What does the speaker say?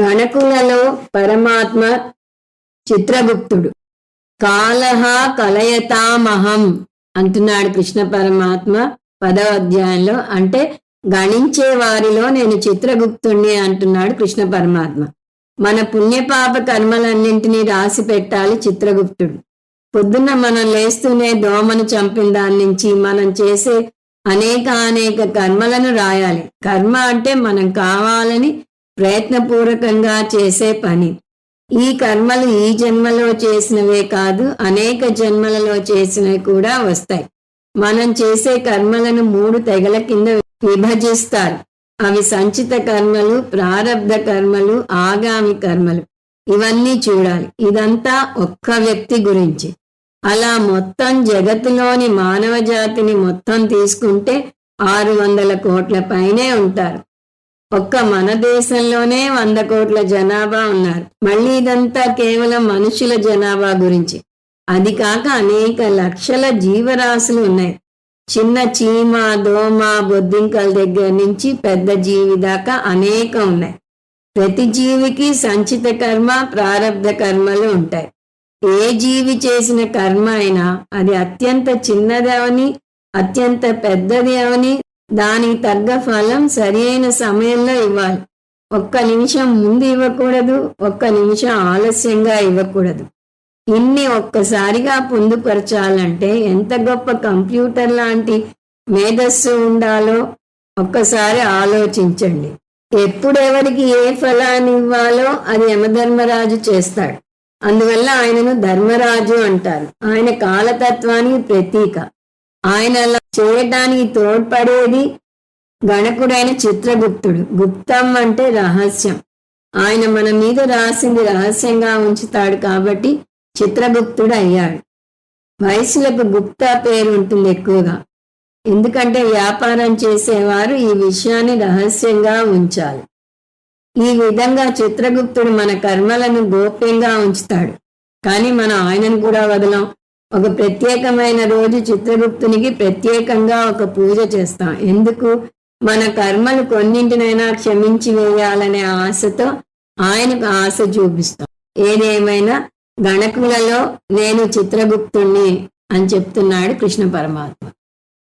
గణకులలో పరమాత్మ చిత్రగుప్తుడు. కాలహ కలయతామహం అంటున్నాడు కృష్ణ పరమాత్మ పదవ అధ్యాయంలో. అంటే గణించే వారిలో నేను చిత్రగుప్తుణ్ణి అంటున్నాడు కృష్ణ పరమాత్మ. మన పుణ్యపాప కర్మలన్నింటినీ రాసి పెట్టాలి చిత్రగుప్తుడు. పొద్దున్న మనం లేస్తూనే దోమను చంపిన దాని నుంచి మనం చేసే అనేక అనేక కర్మలను రాయాలి. కర్మ అంటే మనం కావాలని ప్రయత్నపూర్వకంగా చేసే పని. ఈ కర్మలు ఈ జన్మలో చేసినవే కాదు అనేక జన్మలలో చేసినవి కూడా వస్తాయి. మనం చేసే కర్మలను మూడు తెగల కింద విభజిస్తారు. అవి సంచిత కర్మలు ప్రారంధ కర్మలు ఆగామి కర్మలు. ఇవన్నీ చూడాలి. ఇదంతా ఒక్క వ్యక్తి గురించి. అలా మొత్తం జగత్తులోని మానవ జాతిని మొత్తం తీసుకుంటే ఆరు వందల కోట్ల పైనే ఉంటారు. ఒక్క మన దేశంలోనే వంద కోట్ల జనాభా ఉన్నారు. మళ్ళీ ఇదంతా కేవలం మనుషుల జనాభా గురించి. అది కాక అనేక లక్షల జీవరాశులు ఉన్నాయి. చిన్న చీమ దోమ బొద్దింకల దగ్గర నుంచి పెద్ద జీవి దాకా అనేక ఉన్నాయి. ప్రతి జీవికి సంచిత కర్మ ప్రారంధ కర్మలు ఉంటాయి. ఏ జీవి చేసిన కర్మ అయినా అది అత్యంత చిన్నదవని అత్యంత పెద్దది అవని దానికి తగ్గ ఫలం సరి అయిన సమయంలో ఇవ్వాలి. ఒక్క నిమిషం ముందు ఇవ్వకూడదు ఒక్క నిమిషం ఆలస్యంగా ఇవ్వకూడదు. ఇన్ని ఒక్కసారిగా పొందుపరచాలంటే ఎంత గొప్ప కంప్యూటర్ లాంటి మేధస్సు ఉండాలో ఒక్కసారి ఆలోచించండి. ఎప్పుడెవరికి ఏ ఫలాన్ని ఇవ్వాలో అది యమధర్మరాజు చేస్తాడు. అందువల్ల ఆయనను ధర్మరాజు అంటారు. ఆయన కాలతత్వానికి ప్రతీక. ఆయన చేయటానికి తోడ్పడేది గణకుడైన చిత్రగుప్తుడు. గుప్తం అంటే రహస్యం. ఆయన మన మీద రాసింది రహస్యంగా ఉంచుతాడు కాబట్టి చిత్రగుప్తుడు అయ్యాడు. వయసులకు గుప్తా పేరు ఉంటుంది ఎక్కువగా. ఎందుకంటే వ్యాపారం చేసేవారు ఈ విషయాన్ని రహస్యంగా ఉంచాలి. ఈ విధంగా చిత్రగుప్తుడు మన కర్మలను గోప్యంగా ఉంచుతాడు. కానీ మనం ఆయనను కూడా వదలం. ఒక ప్రత్యేకమైన రోజు చిత్రగుప్తునికి ప్రత్యేకంగా ఒక పూజ చేస్తాం. ఎందుకు? మన కర్మలు కొన్నింటినైనా క్షమించి వేయాలనే ఆశతో ఆయనకు ఆశ చూపిస్తాం. ఏదేమైనా గణకులలో నేను చిత్రగుప్తుణ్ణి అని చెప్తున్నాడు కృష్ణ పరమాత్మ.